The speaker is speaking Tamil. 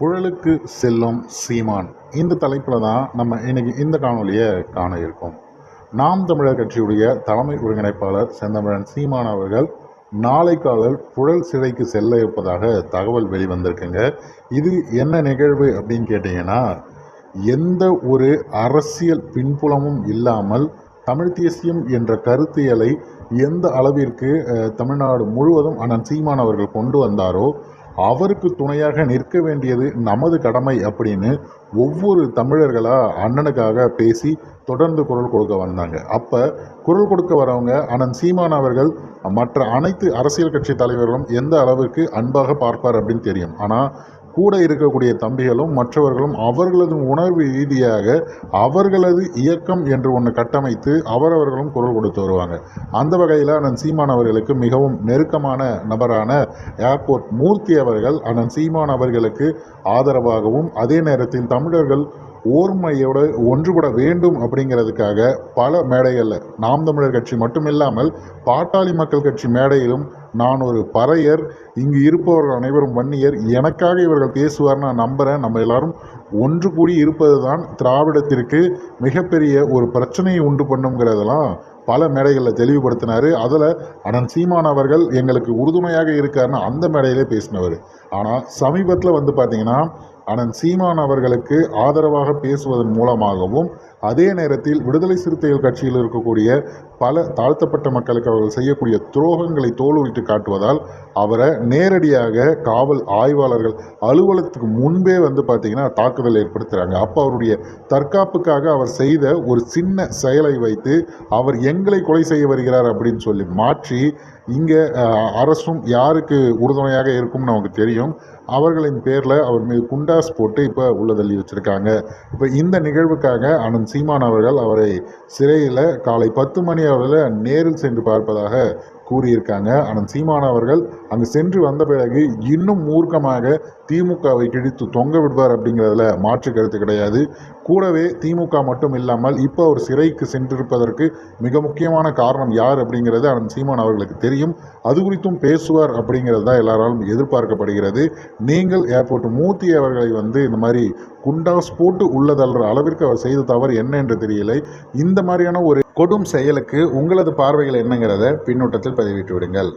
புழலுக்கு செல்லும் சீமான். இந்த தலைப்பில் தான் நம்ம இன்னைக்கு இந்த காணொலியை காண இருக்கோம். நாம் தமிழர் கட்சியுடைய தலைமை ஒருங்கிணைப்பாளர் செந்தமிழன் சீமான் அவர்கள் நாளை காலல் புழல் சிறைக்கு செல்ல இருப்பதாக தகவல் வெளிவந்திருக்குங்க. இது என்ன நிகழ்வு அப்படின்னு கேட்டிங்கன்னா எந்த ஒரு அரசியல் பின்புலமும் இல்லாமல் தமிழ் தேசியம் என்ற கருத்தியலை எந்த அளவிற்கு தமிழ்நாடு முழுவதும் அண்ணன் சீமான் அவர்கள் கொண்டு வந்தாரோ அவருக்கு துணையாக நிற்க வேண்டியது நமது கடமை அப்படின்னு ஒவ்வொரு தமிழர்களாக அண்ணனுக்காக பேசி தொடர்ந்து குரல் கொடுக்க வந்தாங்க. அப்போ குரல் கொடுக்க வரவங்க அண்ணன் சீமான் அவர்கள் மற்ற அனைத்து அரசியல் கட்சி தலைவர்களும் எந்த அளவிற்கு அன்பாக பார்ப்பார் அப்படின்னு தெரியும். ஆனால் கூட இருக்கக்கூடிய தம்பிகளும் மற்றவர்களும் அவர்களது உணர்வு ரீதியாக அவர்களது இயக்கம் என்று ஒன்று கட்டமைத்து அவரவர்களும் குரல் கொடுத்து வருவாங்க. அந்த வகையில் அண்ணன் சீமான் அவர்களுக்கு மிகவும் நெருக்கமான நபரான ஏர்போர்ட் மூர்த்தி அவர்கள் அண்ணன் சீமான் அவர்களுக்கு ஆதரவாகவும் அதே நேரத்தில் தமிழர்கள் ஓர்மையோடு ஒன்றுபட வேண்டும் அப்படிங்கிறதுக்காக பல மேடைகளில் நாம் தமிழர் கட்சி மட்டுமில்லாமல் பாட்டாளி மக்கள் கட்சி மேடையிலும் நான் ஒரு பறையர் இங்கு இருப்பவர்கள் அனைவரும் வன்னியர் எனக்காக இவர்கள் பேசுவார் நான் நம்புகிறேன் நம்ம எல்லாரும் ஒன்று கூடி இருப்பது தான் திராவிடத்திற்கு மிகப்பெரிய ஒரு பிரச்சனையை உண்டு பண்ணுங்கிறதெல்லாம் பல மேடைகளில் தெளிவுபடுத்தினார். அதில் அண்ணன் சீமான் அவர்கள் எங்களுக்கு உறுதுணையாக இருக்காருன்னு அந்த மேடையிலே பேசினவர். ஆனால் சமீபத்தில் வந்து பார்த்திங்கன்னா ஆனால் சீமான் அவர்களுக்கு ஆதரவாக பேசுவதன் மூலமாகவும் அதே நேரத்தில் விடுதலை சிறுத்தைகள் கட்சியில் இருக்கக்கூடிய பல தாழ்த்தப்பட்ட மக்களுக்கு அவர்கள் செய்யக்கூடிய துரோகங்களை தோல்விட்டு காட்டுவதால் அவரை நேரடியாக காவல் ஆய்வாளர்கள் அலுவலகத்துக்கு முன்பே வந்து பார்த்தீங்கன்னா தாக்குதல் ஏற்படுத்துகிறாங்க அப்போ அவருடைய தற்காப்புக்காக அவர் செய்த ஒரு சின்ன செயலை வைத்து அவர் எங்களை கொலை செய்ய வருகிறார் அப்படின்னு சொல்லி மாற்றி இங்கே அரசும் யாருக்கு உறுதுணையாக இருக்கும்னு நமக்கு தெரியும். அவர்களின் பேரில் அவர் மீது குண்டாஸ் போட்டு இப்போ உள்ள தள்ளி வச்சுருக்காங்க. இப்போ இந்த நிகழ்வுக்காக அனந்த் சீமான் அவர்கள் அவரை சிறையில் காலை பத்து மணி அளவில் நேரில் சென்று பார்ப்பதாக கூறியிருக்காங்க. ஆனால் சீமான் அவர்கள் அங்கு சென்று வந்த பிறகு இன்னும் மூர்க்கமாக திமுகவை கிழித்து தொங்க விடுவார் அப்படிங்கிறதுல மாற்று கருத்து கிடையாது. கூடவே திமுக மட்டும் இல்லாமல் இப்போ அவர் சிறைக்கு சென்றிருப்பதற்கு மிக முக்கியமான காரணம் யார் அப்படிங்கிறது அனந்த் சீமான் அவர்களுக்கு தெரியும். அது குறித்தும் பேசுவார் அப்படிங்கிறது தான் எல்லாராலும் எதிர்பார்க்கப்படுகிறது. நீங்கள் ஏர்போர்ட் மூர்த்தி அவர்களை வந்து இந்த மாதிரி குண்டாஸ் போட்டு உள்ளதல்ற அளவிற்கு அவர் செய்த தவறு என்ன என்று தெரியலை. இந்த மாதிரியான ஒரு கொடும் செயலுக்கு உங்களது பார்வைகள் என்னங்கிறத பின்னூட்டத்தில் பதிவிட்டு விடுங்கள்.